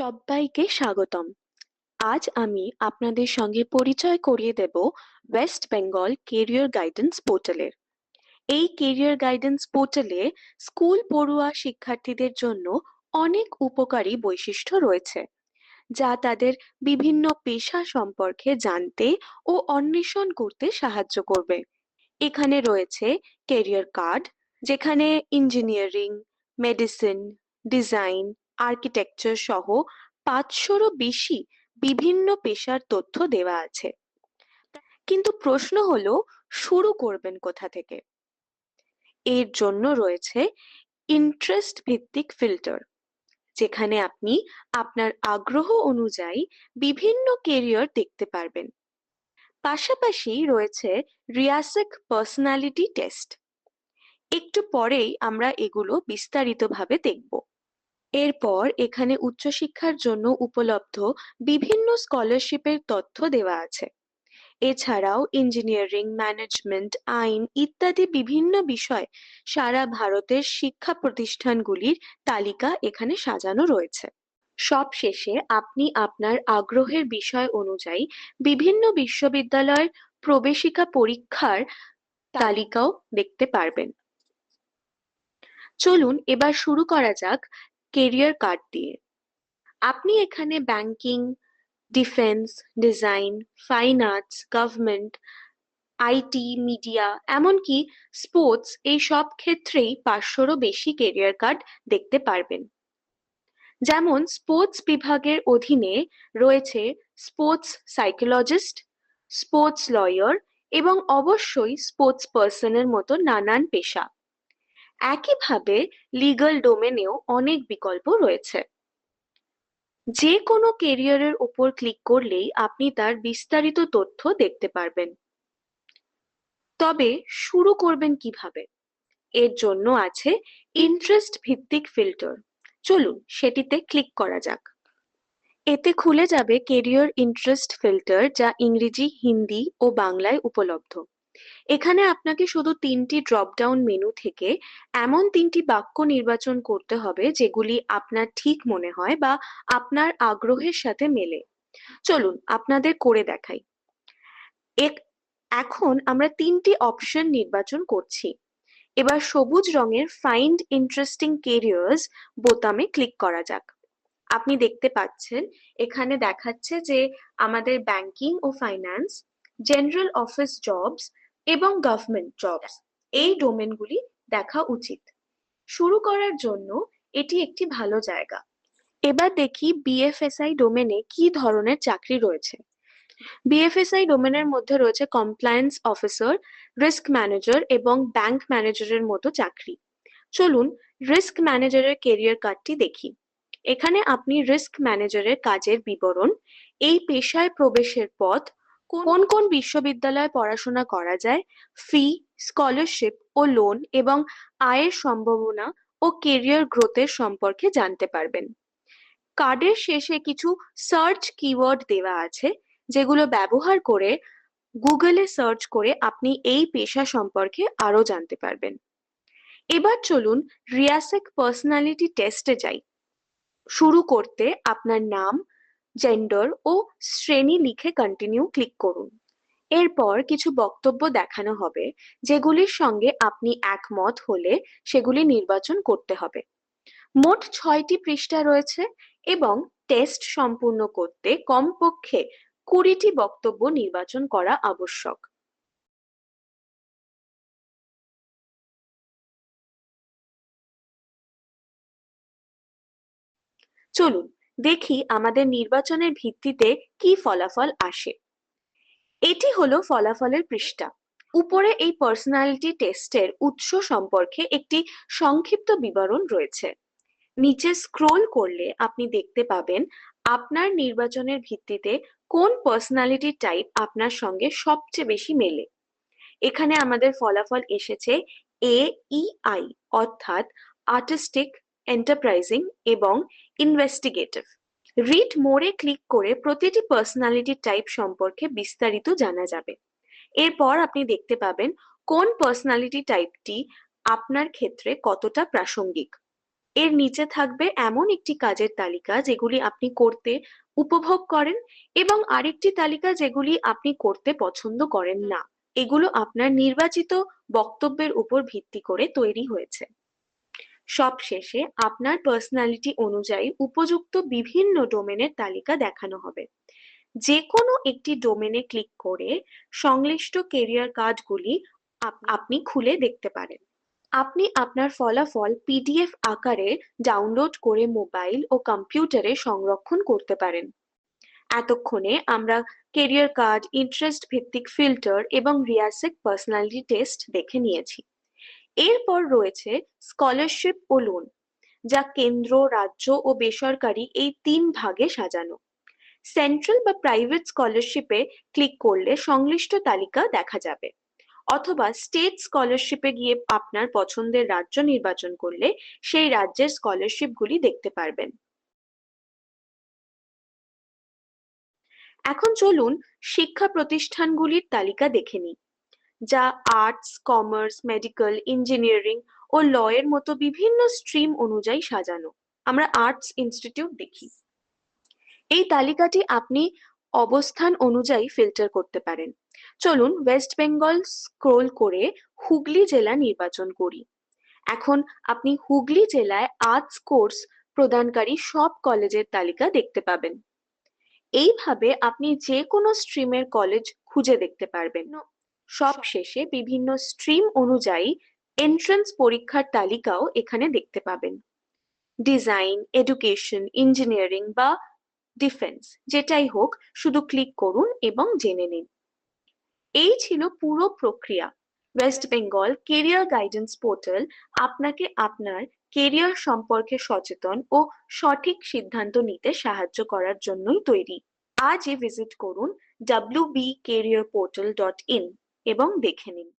সব্বাইকে স্বাগতম। আজ আমি আপনাদের সঙ্গে পরিচয় করিয়ে দেব ওয়েস্ট বেঙ্গল কেরিয়ার গাইডেন্স পোর্টালের এই কেরিয়ার গাইডেন্স পোর্টালে স্কুল পড়ুয়া শিক্ষার্থীদের জন্য অনেক উপকারী বৈশিষ্ট্য রয়েছে, যা তাদের বিভিন্ন পেশা সম্পর্কে জানতে ও অন্বেষণ করতে সাহায্য করবে। এখানে রয়েছে কেরিয়ার কার্ড যেখানে ইঞ্জিনিয়ারিং মেডিসিন ডিজাইন আর্কিটেকচার সহ পাঁচশোরও বেশি বিভিন্ন পেশার তথ্য দেওয়া আছে। কিন্তু প্রশ্ন হলো, শুরু করবেন কোথা থেকে? এর জন্য রয়েছে ইন্টারেস্ট ভিত্তিক ফিল্টার যেখানে আপনি আপনার আগ্রহ অনুযায়ী বিভিন্ন কেরিয়ার দেখতে পারবেন। পাশাপাশি রয়েছে রিয়াসেক পার্সোনালিটি টেস্ট একটু পরেই আমরা এগুলো বিস্তারিতভাবে দেখব। এরপর এখানে উচ্চশিক্ষার জন্য উপলব্ধ বিভিন্ন স্কলারশিপের তথ্য দেওয়া আছে। এছাড়াও ইঞ্জিনিয়ারিং, ম্যানেজমেন্ট, আইন ইত্যাদি বিভিন্ন বিষয় সারা ভারতের শিক্ষা প্রতিষ্ঠানগুলির তালিকা এখানে সাজানো রয়েছে। সবশেষে আপনি আপনার আগ্রহের বিষয় অনুযায়ী বিভিন্ন বিশ্ববিদ্যালয়ের প্রবেশিকা পরীক্ষার তালিকাও দেখতে পারবেন। চলুন এবার শুরু করা যাক কেরিয়ার কার্ড দিয়ে। আপনি এখানে banking defence design fine arts government IT media এমনকি স্পোর্টস এই সব ক্ষেত্রেই পাঁচশোরও বেশি কেরিয়ার কার্ড দেখতে পারবেন। যেমন স্পোর্টস বিভাগের অধীনে রয়েছে স্পোর্টস সাইকোলজিস্ট স্পোর্টস লয়ার এবং অবশ্যই স্পোর্টস পার্সনের মতো নানান পেশা। একইভাবে লিগ্যাল ডোমেনেও অনেক বিকল্প রয়েছে। যে কোনো কেরিয়ারের উপর ক্লিক করলেই আপনি তার বিস্তারিত তথ্য দেখতে পারবেন। তবে শুরু করবেন কীভাবে? এর জন্য আছে ইন্টারেস্ট ভিত্তিক ফিল্টার চলুন সেটিতে ক্লিক করা যাক। এতে খুলে যাবে কেরিয়ার ইন্টারেস্ট ফিল্টার যা ইংরেজি, হিন্দি ও বাংলায় উপলব্ধ। এখানে আপনাকে শুধু তিনটি ড্রপডাউন মেনু থেকে এমন তিনটি বাক্য নির্বাচন করতে হবে যেগুলি আপনার ঠিক মনে হয় বা আপনার আগ্রহের সাথে মেলে। চলুন আপনাদের করে দেখাই। এখন আমরা তিনটি অপশন নির্বাচন করছি। এবার সবুজ রঙের ফাইন্ড ইন্টারেস্টিং কেরিয়ার্স বোতামে ক্লিক করা যাক। আপনি দেখতে পাচ্ছেন, এখানে দেখাচ্ছে যে আমাদের ব্যাংকিং ও ফাইন্যান্স জেনারেল অফিস জবস এবং গভর্নমেন্ট জবস এই ডোমেনগুলি দেখা উচিত। শুরু করার জন্য এটি একটি ভালো জায়গা। এবার দেখি বিএফএসআই ডোমেনে কি ধরনের চাকরি রয়েছে। বিএফএসআই ডোমেনের মধ্যে রয়েছে কমপ্লায়েন্স অফিসার রিস্ক ম্যানেজার এবং ব্যাংক ম্যানেজারের মতো চাকরি। চলুন রিস্ক ম্যানেজারের কেরিয়ার কার্ডটি দেখি। এখানে আপনি রিস্ক ম্যানেজারের কাজের বিবরণ, এই পেশায় প্রবেশের পথ কোন কোন বিশ্ববিদ্যালয়ে পড়াশোনা করা যায়? ফি স্কলারশিপ ও লোন এবং আয়ের সম্ভাবনা ও কেরিয়ার গ্রোথের সম্পর্কে জানতে পারবেন। কার্ডের শেষে কিছু সার্চ কিওয়ার্ড দেওয়া আছে, যেগুলো ব্যবহার করে গুগলে সার্চ করে আপনি এই পেশা সম্পর্কে আরও জানতে পারবেন। এবার চলুন রিয়াসেক পার্সোনালিটি টেস্টে যাই। শুরু করতে আপনার নাম জেন্ডার ও শ্রেণি লিখে কন্টিনিউ ক্লিক করুন। এরপর কিছু বক্তব্য দেখানো হবে, যেগুলির সঙ্গে আপনি একমত হলে সেগুলি নির্বাচন করতে হবে। মোট ছয়টি পৃষ্ঠা রয়েছে এবং টেস্ট সম্পূর্ণ করতে কমপক্ষে কুড়িটি বক্তব্য নির্বাচন করা আবশ্যক। চলুন দেখি আমাদের নির্বাচনের ভিত্তিতে কি ফলাফল আসে। এটি হলো ফলাফলের পৃষ্ঠা। উপরে এই পার্সোনালিটি টেস্টের উৎস সম্পর্কে একটি সংক্ষিপ্ত বিবরণ রয়েছে। নিচে স্ক্রোল করলে আপনি দেখতে পাবেন আপনার নির্বাচনের ভিত্তিতে কোন পার্সোনালিটি টাইপ আপনার সঙ্গে সবচেয়ে বেশি মেলে। এখানে আমাদের ফলাফল এসেছে এ ই আই অর্থাৎ আর্টিস্টিক এন্টারপ্রাইজিং এবং ইনভেস্টিগেটিভ রিড মোরে ক্লিক করে প্রতিটি পার্সোনালিটি টাইপ সম্পর্কে বিস্তারিত জানা যাবে। এরপর আপনি দেখতে পাবেন কোন পার্সোনালিটি টাইপটি আপনার ক্ষেত্রে কতটা প্রাসঙ্গিক। এর নিচে থাকবে এমন একটি কাজের তালিকা যেগুলি আপনি করতে উপভোগ করেন এবং আরেকটি তালিকা যেগুলি আপনি করতে পছন্দ করেন না। এগুলো আপনার নির্বাচিত বক্তব্যের উপর ভিত্তি করে তৈরি হয়েছে। সবশেষে আপনার পার্সোনালিটি অনুযায়ী উপযুক্ত বিভিন্ন ডোমেনের তালিকা দেখানো হবে। যে কোনো একটি ডোমেনে ক্লিক করে সংশ্লিষ্ট কেরিয়ার কার্ডগুলি আপ- আপনি খুলে দেখতে পারেন। আপনি আপনার ফলাফল পিডিএফ আকারে ডাউনলোড করে মোবাইল ও কম্পিউটারে সংরক্ষণ করতে পারেন। এতক্ষণে আমরা কেরিয়ার কার্ড ইন্টারেস্ট ভিত্তিক ফিল্টার এবং রিয়াসেক পার্সোনালিটি টেস্ট দেখে নিয়েছি। এরপর রয়েছে স্কলারশিপ ও লোন যা কেন্দ্র, রাজ্য ও বেসরকারি এই তিন ভাগে সাজানো। সেন্ট্রাল বা প্রাইভেট স্কলারশিপে ক্লিক করলে সংশ্লিষ্ট তালিকা দেখা যাবে। অথবা স্টেট স্কলারশিপে গিয়ে আপনার পছন্দের রাজ্য নির্বাচন করলে সেই রাজ্যের স্কলারশিপগুলি দেখতে পারবেন। এখন চলুন শিক্ষা প্রতিষ্ঠানগুলির তালিকা দেখে নিই। যা আর্টস কমার্স মেডিকেল ইঞ্জিনিয়ারিং ও ল এর মতো বিভিন্ন স্ট্রিম অনুযায়ী সাজানো। আমরা আর্টস ইনস্টিটিউট দেখি। এই তালিকাটি আপনি অবস্থান অনুযায়ী ফিল্টার করতে পারেন। চলুন ওয়েস্ট বেঙ্গল স্ক্রোল করে হুগলি জেলা নির্বাচন করি। এখন আপনি হুগলি জেলায় আর্টস কোর্স প্রদানকারী সব কলেজের তালিকা দেখতে পাবেন। এইভাবে আপনি যে কোনো স্ট্রিমের কলেজ খুঁজে দেখতে পারবেন। সব শেষে বিভিন্ন স্ট্রিম অনুযায়ী এন্ট্রান্স পরীক্ষার তালিকাও এখানে দেখতে পাবেন। ডিজাইন, এডুকেশন, ইঞ্জিনিয়ারিং বা ডিফেন্স, যেটাই হোক, শুধু ক্লিক করুন এবং জেনে নিন। এই ছিল পুরো প্রক্রিয়া। West Bengal career guidance portal আপনাকে আপনার কেরিয়ার সম্পর্কে সচেতন ও সঠিক সিদ্ধান্ত নিতে সাহায্য করার জন্যই তৈরি। আজই ভিজিট করুন wbcareerportal.in এবং দেখে নিন।